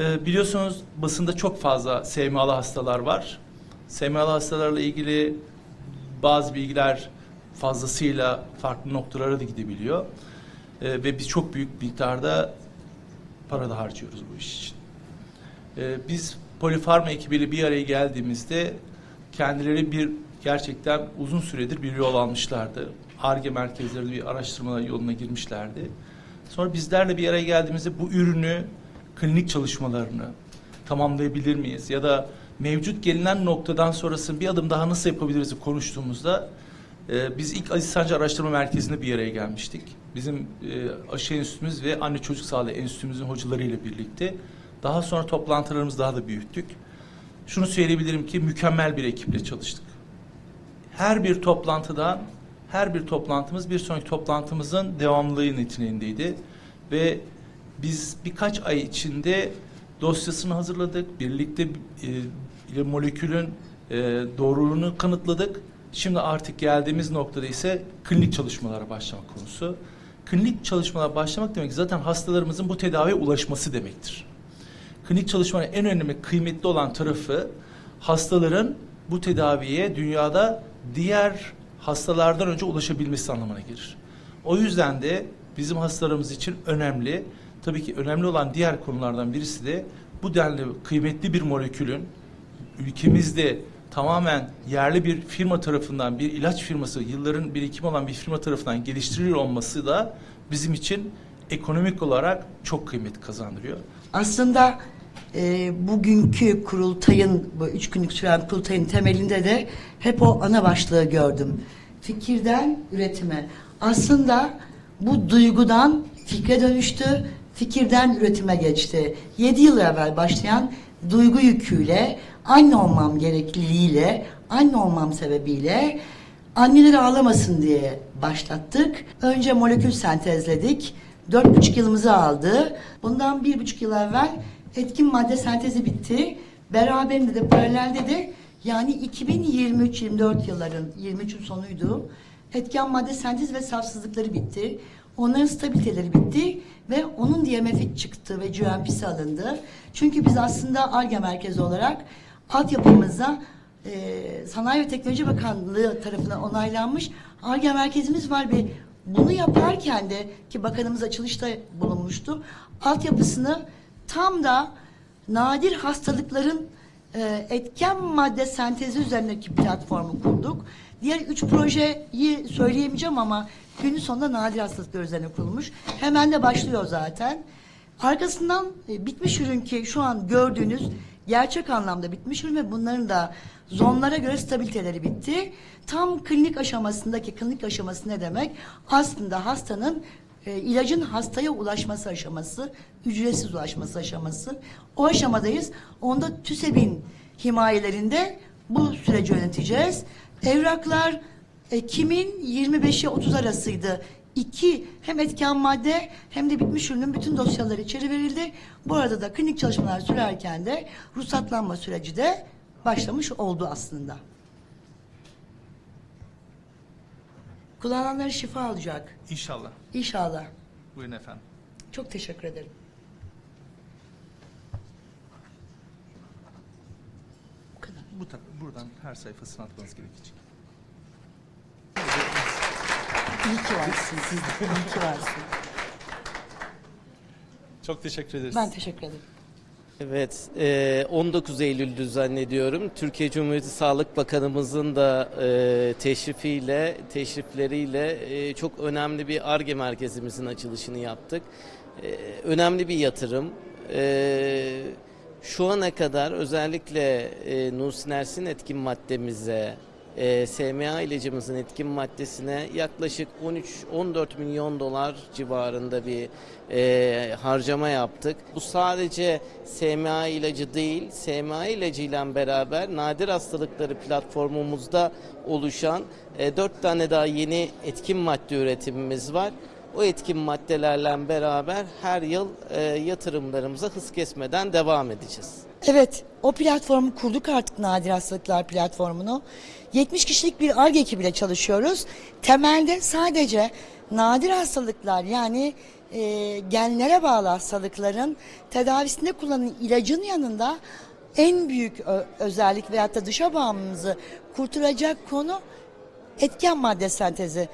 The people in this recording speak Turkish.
Ee, biliyorsunuz basında çok fazla SMA'lı hastalar var. SMA'lı hastalarla ilgili bazı bilgiler fazlasıyla farklı noktalara da gidebiliyor. Ee, ve biz çok büyük miktarda para da harcıyoruz bu iş için. Ee, biz Polifarma ekibiyle bir araya geldiğimizde kendileri bir gerçekten uzun süredir bir yol almışlardı. ARGE merkezlerinde bir araştırma yoluna girmişlerdi. Sonra bizlerle bir araya geldiğimizde bu ürünü, klinik çalışmalarını tamamlayabilir miyiz? Ya da mevcut gelinen noktadan sonrasını bir adım daha nasıl yapabiliriz konuştuğumuzda e, biz ilk Aziz Sancı Araştırma Merkezi'nde bir araya gelmiştik. Bizim e, aşı enstitümüz ve anne çocuk sağlığı enstitümüzün hocalarıyla birlikte. Daha sonra toplantılarımızı daha da büyüttük. Şunu söyleyebilirim ki mükemmel bir ekiple çalıştık. Her bir toplantıdan, her bir toplantımız bir sonraki toplantımızın devamlılığı niteliğindeydi. Ve biz birkaç ay içinde dosyasını hazırladık. Birlikte e, molekülün e, doğruluğunu kanıtladık. Şimdi artık geldiğimiz noktada ise klinik çalışmalara başlamak konusu. Klinik çalışmalara başlamak demek zaten hastalarımızın bu tedaviye ulaşması demektir. Klinik çalışmanın en önemli kıymetli olan tarafı hastaların bu tedaviye dünyada diğer hastalardan önce ulaşabilmesi anlamına gelir. O yüzden de bizim hastalarımız için önemli. Tabii ki önemli olan diğer konulardan birisi de bu denli kıymetli bir molekülün ülkemizde tamamen yerli bir firma tarafından bir ilaç firması yılların birikimi olan bir firma tarafından geliştiriliyor olması da bizim için ekonomik olarak çok kıymet kazandırıyor. Aslında e, bugünkü kurultayın, bu üç günlük süren kurultayın temelinde de hep o ana başlığı gördüm. Fikirden üretime. Aslında bu duygudan fikre dönüştü, fikirden üretime geçti. Yedi yıl evvel başlayan duygu yüküyle, anne olmam gerekliliğiyle, anne olmam sebebiyle anneler ağlamasın diye başlattık. Önce molekül sentezledik. Dört buçuk yılımızı aldı. Bundan bir buçuk yıl evvel etkin madde sentezi bitti. Beraberinde de paralelde de yani 2023-24 yılların 23'ün sonuydu. Etken madde sentez ve safsızlıkları bitti. Onların stabiliteleri bitti ve onun DMF'i çıktı ve GMP'si alındı. Çünkü biz aslında ARGE merkezi olarak altyapımıza e, Sanayi ve Teknoloji Bakanlığı tarafından onaylanmış ARGE merkezimiz var ve bunu yaparken de ki bakanımız açılışta bulunmuştu. Altyapısını tam da nadir hastalıkların e, etken madde sentezi üzerindeki platformu kurduk. Diğer üç projeyi söyleyemeyeceğim ama günün sonunda nadir hastalıklar üzerine kurulmuş. Hemen de başlıyor zaten. Arkasından e, bitmiş ürün ki şu an gördüğünüz gerçek anlamda bitmiş ürün ve bunların da zonlara göre stabiliteleri bitti. Tam klinik aşamasındaki klinik aşaması ne demek? Aslında hastanın e, ilacın hastaya ulaşması aşaması, ücretsiz ulaşması aşaması. O aşamadayız. Onda TÜSEB'in himayelerinde bu süreci yöneteceğiz. Evraklar Ekim'in 25'i 30 arasıydı. İki hem etken madde hem de bitmiş ürünün bütün dosyaları içeri verildi. Bu arada da klinik çalışmalar sürerken de ruhsatlanma süreci de başlamış oldu aslında. Kullananlar şifa alacak. İnşallah. İnşallah. Buyurun efendim. Çok teşekkür ederim. Bu kadar. Bu ta- buradan her sayfasını atmanız gerekecek. İyi ki varsın. İyi ki varsın. Çok teşekkür ederiz. Ben teşekkür ederim. Evet, e, 19 Eylül düzenlediyorum. Türkiye Cumhuriyeti Sağlık Bakanımızın da e, teşrifiyle, teşrifleriyle e, çok önemli bir ARGE merkezimizin açılışını yaptık. E, önemli bir yatırım. E, şu ana kadar özellikle e, Nusinersin etkin maddemize, e, SMA ilacımızın etkin maddesine yaklaşık 13-14 milyon dolar civarında bir e, harcama yaptık. Bu sadece SMA ilacı değil, SMA ilacıyla beraber nadir hastalıkları platformumuzda oluşan e, 4 tane daha yeni etkin madde üretimimiz var. O etkin maddelerle beraber her yıl e, yatırımlarımıza hız kesmeden devam edeceğiz. Evet, o platformu kurduk artık Nadir Hastalıklar platformunu. 70 kişilik bir ARGE ekibiyle çalışıyoruz. Temelde sadece nadir hastalıklar yani e, genlere bağlı hastalıkların tedavisinde kullanılan ilacın yanında en büyük özellik veyahut da dışa bağımlılığımızı kurtaracak konu etken madde sentezi.